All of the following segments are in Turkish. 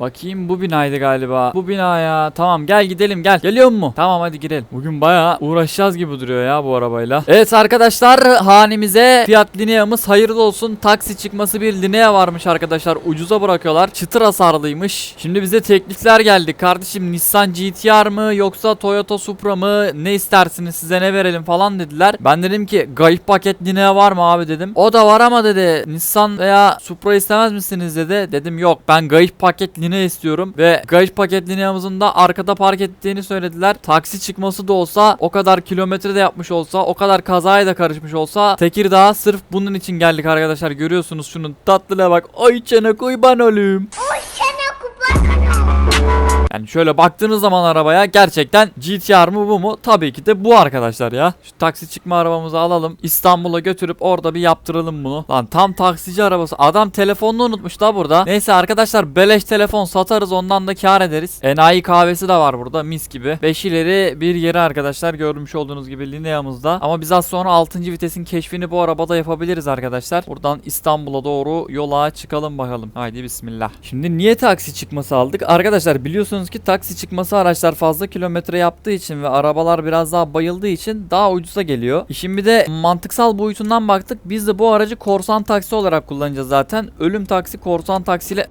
Bakayım bu binaydı galiba. Bu bina ya. Tamam gel gidelim gel. Geliyor mu? Tamam hadi girelim. Bugün bayağı uğraşacağız gibi duruyor ya bu arabayla. Evet arkadaşlar hanemize Fiat Linea'mız hayırlı olsun. Taksi çıkması bir Linea varmış arkadaşlar. Ucuza bırakıyorlar. Çıtır hasarlıymış. Şimdi bize teklifler geldi. Kardeşim Nissan GTR mı yoksa Toyota Supra mı? Ne istersiniz size ne verelim falan dediler. Ben dedim ki gayip paket Linea var mı abi dedim. O da var ama dedi Nissan veya Supra istemez misiniz dedi. Dedim yok ben gayip paket Linea istiyorum ve gayip paket Linea'mızın da arkada park ettiğini söylediler. Taksi çıkması da olsa o kadar kilometre de yapmış olsa o kadar kazaya da karışmış olsa Tekirdağ sırf bunun için geldik arkadaşlar. Görüyorsunuz şunun tatlına bak. Ay çene kurban olayım. Yani şöyle baktığınız zaman arabaya gerçekten GTR mı bu mu? Tabii ki de bu arkadaşlar ya. Şu taksi çıkma arabamızı alalım. İstanbul'a götürüp orada bir yaptıralım bunu. Lan tam taksici arabası. Adam telefonunu unutmuş da burada. Neyse arkadaşlar beleş telefon satarız ondan da kar ederiz. Enayi kahvesi de var burada mis gibi. 5 ileri bir yeri arkadaşlar görmüş olduğunuz gibi Linea'mızda. Ama biz az sonra 6. vitesin keşfini bu arabada yapabiliriz arkadaşlar. Buradan İstanbul'a doğru yola çıkalım bakalım. Haydi bismillah. Şimdi niye taksi çıkması aldık? Arkadaşlar biliyorsunuz ki taksi çıkması araçlar fazla kilometre yaptığı için ve arabalar biraz daha bayıldığı için daha ucuza geliyor. İşin bir de mantıksal boyutundan baktık. Biz de bu aracı korsan taksi olarak kullanacağız zaten. Ölüm taksi korsan taksiyle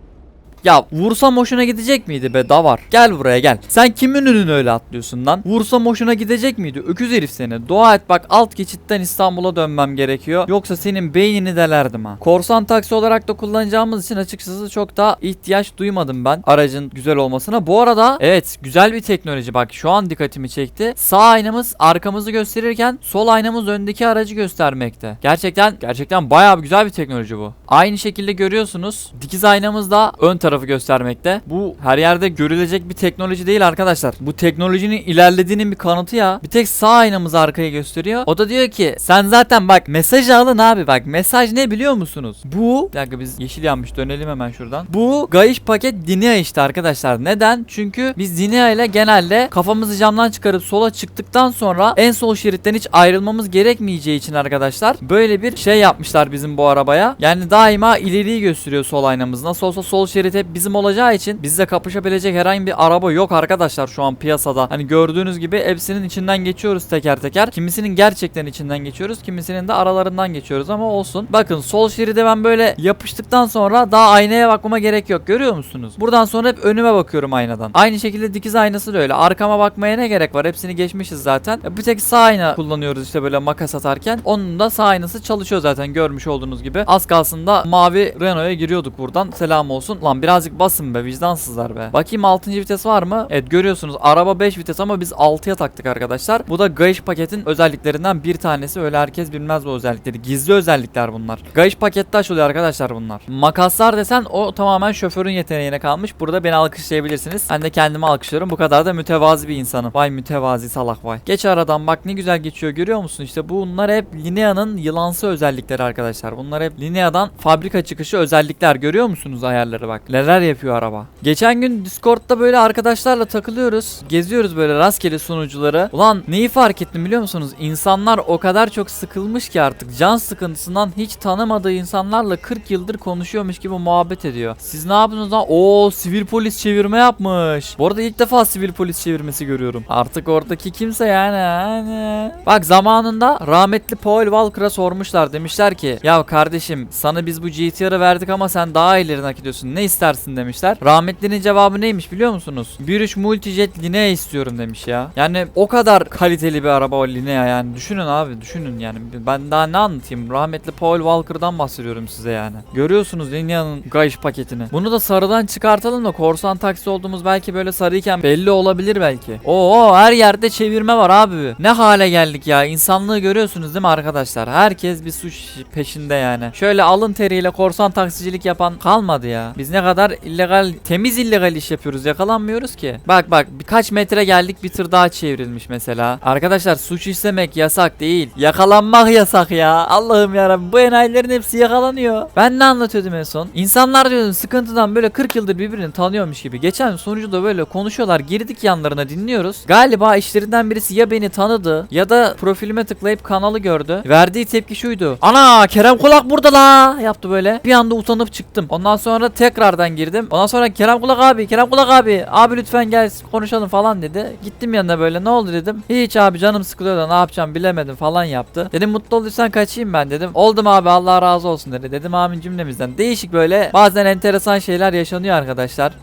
ya vursam hoşuna gidecek miydi be davar? Gel buraya gel. Sen kimin önüne öyle atlıyorsun lan? Vursam hoşuna gidecek miydi? Öküz herif seni. Dua et bak alt geçitten İstanbul'a dönmem gerekiyor. Yoksa senin beynini delerdim ha. Korsan taksi olarak da kullanacağımız için açıkçası çok da ihtiyaç duymadım ben aracın güzel olmasına. Bu arada evet güzel bir teknoloji bak şu an dikkatimi çekti. Sağ aynamız arkamızı gösterirken sol aynamız öndeki aracı göstermekte. Gerçekten gerçekten bayağı güzel bir teknoloji bu. Aynı şekilde görüyorsunuz. Dikiz aynamız da ön tarafı göstermekte. Bu her yerde görülecek bir teknoloji değil arkadaşlar. Bu teknolojinin ilerlediğinin bir kanıtı ya. Bir tek sağ aynamız arkayı gösteriyor. O da diyor ki sen zaten bak mesajı alın abi bak. Mesaj ne biliyor musunuz? Bu bir dakika biz yeşil yanmış dönelim hemen şuradan. Bu gayiş paket Dinea işte arkadaşlar. Neden? Çünkü biz Dinea ile genelde kafamızı camdan çıkarıp sola çıktıktan sonra en sol şeritten hiç ayrılmamız gerekmeyeceği için arkadaşlar böyle bir şey yapmışlar bizim bu arabaya. Yani daima ileriyi gösteriyor sol aynamız. Nasıl olsa sol şerit hep bizim olacağı için bizle kapışabilecek herhangi bir araba yok arkadaşlar şu an piyasada. Hani gördüğünüz gibi hepsinin içinden geçiyoruz teker teker. Kimisinin gerçekten içinden geçiyoruz. Kimisinin de aralarından geçiyoruz ama olsun. Bakın sol şeride ben böyle yapıştıktan sonra daha aynaya bakmama gerek yok. Görüyor musunuz? Buradan sonra hep önüme bakıyorum aynadan. Aynı şekilde dikiz aynası da öyle. Arkama bakmaya ne gerek var? Hepsini geçmişiz zaten. Bir tek sağ ayna kullanıyoruz işte böyle makas atarken. Onun da sağ aynası çalışıyor zaten görmüş olduğunuz gibi. Az kalsın da mavi Renault'a giriyorduk buradan. Selam olsun. Lan birazcık basın be vicdansızlar be. Bakayım 6. vites var mı? Evet görüyorsunuz araba 5 vites ama biz 6'ya taktık arkadaşlar. Bu da Gaish paketin özelliklerinden bir tanesi. Öyle herkes bilmez bu özellikleri. Gizli özellikler bunlar. Gaish pakette açılıyor arkadaşlar bunlar. Makaslar desen o tamamen şoförün yeteneğine kalmış. Burada beni alkışlayabilirsiniz. Ben de kendimi alkışlıyorum. Bu kadar da mütevazi bir insanım. Vay mütevazi salak vay. Geç aradan bak ne güzel geçiyor görüyor musun? İşte bunlar hep Linea'nın yılansı özellikleri arkadaşlar. Bunlar hep Linea'dan fabrika çıkışı özellikler görüyor musunuz ayarları bak. Neler yapıyor araba. Geçen gün Discord'da böyle arkadaşlarla takılıyoruz. Geziyoruz böyle rastgele sunucuları. Ulan neyi fark ettim biliyor musunuz? İnsanlar o kadar çok sıkılmış ki artık can sıkıntısından hiç tanımadığı insanlarla 40 yıldır konuşuyormuş gibi muhabbet ediyor. Siz ne yapıyorsunuz lan? Oo sivil polis çevirme yapmış. Bu arada ilk defa sivil polis çevirmesi görüyorum. Artık oradaki kimse yani. yani. Bak zamanında rahmetli Paul Walker'a sormuşlar. Demişler ki ya kardeşim sana biz bu GTR'ı verdik ama sen daha ileri hak ediyorsun. Ne istersin demişler. Rahmetlinin cevabı neymiş biliyor musunuz? 1.3 Multijet Linea istiyorum demiş ya. Yani o kadar kaliteli bir araba o Linea yani. Düşünün abi düşünün yani. Ben daha ne anlatayım? Rahmetli Paul Walker'dan bahsediyorum size yani. Görüyorsunuz Linea'nın Gaish paketini. Bunu da sarıdan çıkartalım da korsan taksi olduğumuz belki böyle sarıyken belli olabilir belki. Oo her yerde çevirme var abi. Ne hale geldik ya. İnsanlığı görüyorsunuz değil mi arkadaşlar? Herkes bir suç peşinde yani. Şöyle alın teriyle korsan taksicilik yapan kalmadı ya. Biz ne kadar illegal, temiz illegal iş yapıyoruz. Yakalanmıyoruz ki. Bak bak birkaç metre geldik bir tır daha çevrilmiş mesela. Arkadaşlar suç işlemek yasak değil. Yakalanmak yasak ya. Allah'ım yarabbim bu enayilerin hepsi yakalanıyor. Ben ne anlatıyordum en son? İnsanlar diyordum sıkıntıdan böyle 40 yıldır birbirini tanıyormuş gibi. Geçen sonucu da böyle konuşuyorlar. Girdik yanlarına dinliyoruz. Galiba işlerinden birisi ya beni tanıdı ya da profilime tıklayıp kanalı gördü. Verdiği tepki şuydu. Ana Kerem Kulak burada la yaptı böyle. Bir anda utanıp çıktım. Ondan sonra tekrardan tekrardan girdim. Ondan sonra Kerem Kulak abi, Kerem Kulak abi, abi lütfen gel konuşalım falan dedi. Gittim yanına böyle ne oldu dedim. Hiç abi canım sıkılıyor da ne yapacağım bilemedim falan yaptı. Dedim mutlu olduysan kaçayım ben dedim. Oldum abi Allah razı olsun dedi. Dedim amin cümlemizden. Değişik böyle bazen enteresan şeyler yaşanıyor arkadaşlar.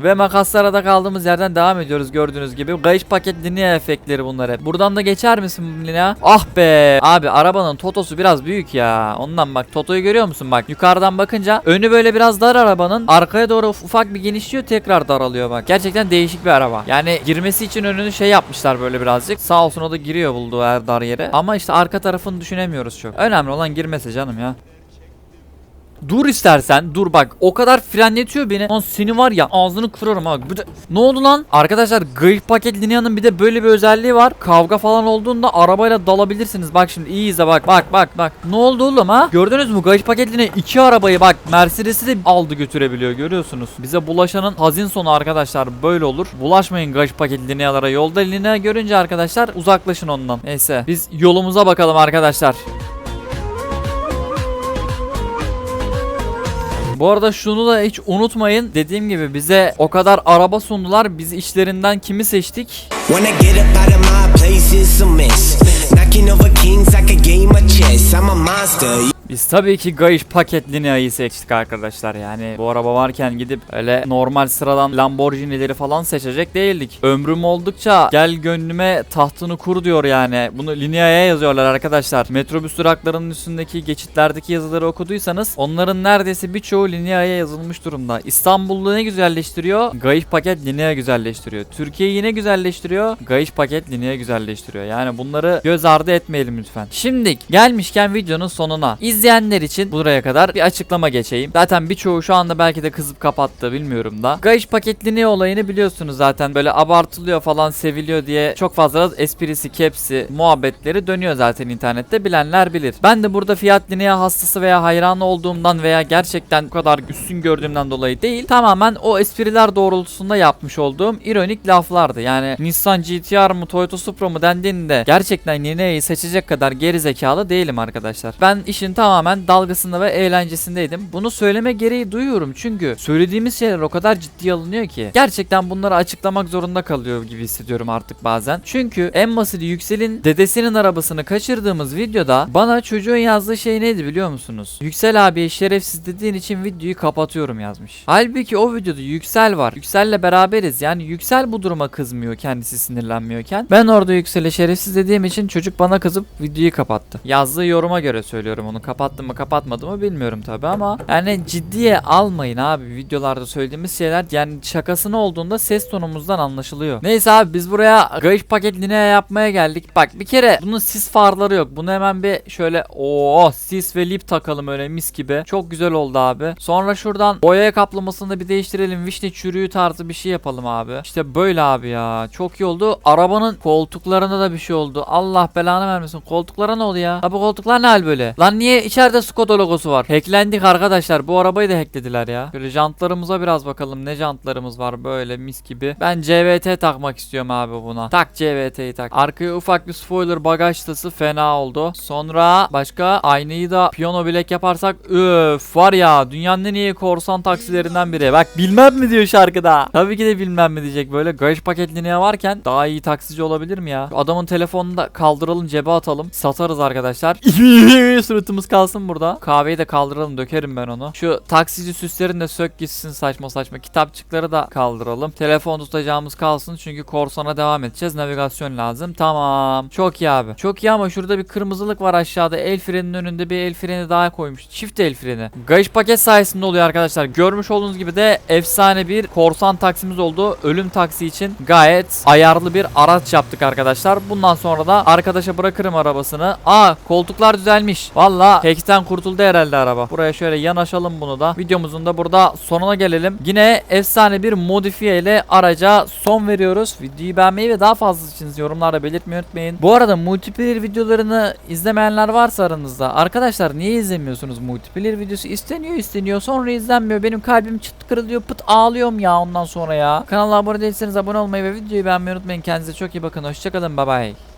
Ve makaslara kaldığımız yerden devam ediyoruz gördüğünüz gibi. Kayış paket linea efektleri bunlar hep. Buradan da geçer misin linea? Ah be. Abi arabanın totosu biraz büyük ya. Ondan bak totoyu görüyor musun bak. Yukarıdan bakınca önü böyle biraz dar arabanın. Arkaya doğru uf- ufak bir genişliyor tekrar daralıyor bak. Gerçekten değişik bir araba. Yani girmesi için önünü şey yapmışlar böyle birazcık. Sağ olsun o da giriyor bulduğu her dar yere. Ama işte arka tarafını düşünemiyoruz çok. Önemli olan girmesi canım ya. Dur istersen dur bak o kadar frenletiyor beni. Lan seni var ya ağzını kırarım ha. Bir de- Ne oldu lan? Arkadaşlar Gayip Paket Linea'nın bir de böyle bir özelliği var. Kavga falan olduğunda arabayla dalabilirsiniz. Bak şimdi iyi izle bak bak bak bak. Ne oldu oğlum ha? Gördünüz mü Gayip Paket Linea iki arabayı bak Mercedes'i de aldı götürebiliyor görüyorsunuz. Bize bulaşanın hazin sonu arkadaşlar böyle olur. Bulaşmayın Gayip Paket Linea'lara. Yolda Linea görünce arkadaşlar uzaklaşın ondan. Neyse biz yolumuza bakalım arkadaşlar. Bu arada şunu da hiç unutmayın. Dediğim gibi bize o kadar araba sundular. Biz içlerinden kimi seçtik? Biz tabii ki Gayiş paket Linea'yı seçtik arkadaşlar. Yani bu araba varken gidip öyle normal sıradan Lamborghini'leri falan seçecek değildik. Ömrüm oldukça gel gönlüme tahtını kur diyor yani. Bunu Linea'ya yazıyorlar arkadaşlar. Metrobüs duraklarının üstündeki geçitlerdeki yazıları okuduysanız onların neredeyse birçoğu Linea'ya yazılmış durumda. İstanbul'u ne güzelleştiriyor? Gayiş paket Linea güzelleştiriyor. Türkiye'yi yine güzelleştiriyor. Gayiş paket Linea güzelleştiriyor. Yani bunları göz ardı etmeyelim lütfen. Şimdi gelmişken videonun sonuna izleyenler için buraya kadar bir açıklama geçeyim. Zaten birçoğu şu anda belki de kızıp kapattı bilmiyorum da. Gayiş paket Linea olayını biliyorsunuz zaten böyle abartılıyor falan seviliyor diye çok fazla esprisi, kepsi, muhabbetleri dönüyor zaten internette bilenler bilir. Ben de burada Fiat Linea hastası veya hayranı olduğumdan veya gerçekten bu kadar üstün gördüğümden dolayı değil tamamen o espriler doğrultusunda yapmış olduğum ironik laflardı. Yani Nissan GT-R mı Toyota Supra mı dendiğinde gerçekten Linea'yı seçecek kadar geri zekalı değilim arkadaşlar. Ben işin tamamen dalgasında ve eğlencesindeydim. Bunu söyleme gereği duyuyorum çünkü söylediğimiz şeyler o kadar ciddiye alınıyor ki gerçekten bunları açıklamak zorunda kalıyor gibi hissediyorum artık bazen. Çünkü en basiti Yüksel'in dedesinin arabasını kaçırdığımız videoda bana çocuğun yazdığı şey neydi biliyor musunuz? Yüksel abiye şerefsiz dediğin için videoyu kapatıyorum yazmış. Halbuki o videoda Yüksel var. Yüksel'le beraberiz. Yani Yüksel bu duruma kızmıyor kendisi sinirlenmiyorken. Ben orada Yüksel'e şerefsiz dediğim için çocuk bana kızıp videoyu kapattı. Yazdığı yoruma göre söylüyorum onu. Kapattım mı kapatmadı mı bilmiyorum tabi ama yani ciddiye almayın abi videolarda söylediğimiz şeyler yani şakasını olduğunda ses tonumuzdan anlaşılıyor. Neyse abi biz buraya Gayış paket lineye yapmaya geldik. Bak bir kere bunun sis farları yok. Bunu hemen bir şöyle o sis ve lip takalım öyle mis gibi. Çok güzel oldu abi. Sonra şuradan boyaya kaplamasını da bir değiştirelim. Vişne çürüğü tarzı bir şey yapalım abi. İşte böyle abi ya. Çok iyi oldu. Arabanın koltuklarına da bir şey oldu. Allah belanı vermesin. Koltuklara ne oldu ya? La bu koltuklar ne hal böyle? Lan niye içeride Skoda logosu var? Hacklendik arkadaşlar. Bu arabayı da hacklediler ya. Şöyle jantlarımıza biraz bakalım. Ne jantlarımız var böyle mis gibi. Ben CVT takmak istiyorum abi buna. Tak CVT'yi tak. Arkaya ufak bir spoiler bagaj tası fena oldu. Sonra başka aynayı da piyano bilek yaparsak öf var ya dünyanın en iyi korsan taksilerinden biri. Bak bilmem mi diyor şarkıda. Tabii ki de bilmem mi diyecek böyle. Garaj paket lineye varken daha iyi taksici olabilir mi ya? Şu adamın telefonunu da kaldıralım cebe atalım. Satarız arkadaşlar. Suratımız kalsın burada. Kahveyi de kaldıralım dökerim ben onu. Şu taksici süslerini de sök gitsin saçma saçma. Kitapçıkları da kaldıralım. Telefon tutacağımız kalsın çünkü korsana devam edeceğiz. Navigasyon lazım. Tamam. Çok iyi abi. Çok iyi ama şurada bir kırmızılık var aşağıda. El frenin önünde bir el freni daha koymuş. Çift el freni. Gayış paket sayesinde oluyor arkadaşlar. Görmüş olduğunuz gibi de efsane bir korsan taksimiz oldu. Ölüm taksi için gayet ayarlı bir araç yaptık arkadaşlar. Bundan sonra da arkadaşa bırakırım arabasını. Aa koltuklar düzelmiş. Valla hackten kurtuldu herhalde araba. Buraya şöyle yanaşalım bunu da. Videomuzun da burada sonuna gelelim. Yine efsane bir modifiye ile araca son veriyoruz. Videoyu beğenmeyi ve daha fazlası için yorumlarda belirtmeyi unutmayın. Bu arada multiplayer videolarını izlemeyenler varsa aranızda. Arkadaşlar niye izlemiyorsunuz multiplayer videosu? isteniyor isteniyor sonra izlenmiyor. Benim kalbim çıt kırılıyor pıt ağlıyorum ya ondan sonra ya. Kanala abone değilseniz abone olmayı ve videoyu beğenmeyi unutmayın. Kendinize çok iyi bakın. Hoşçakalın. Bye bye.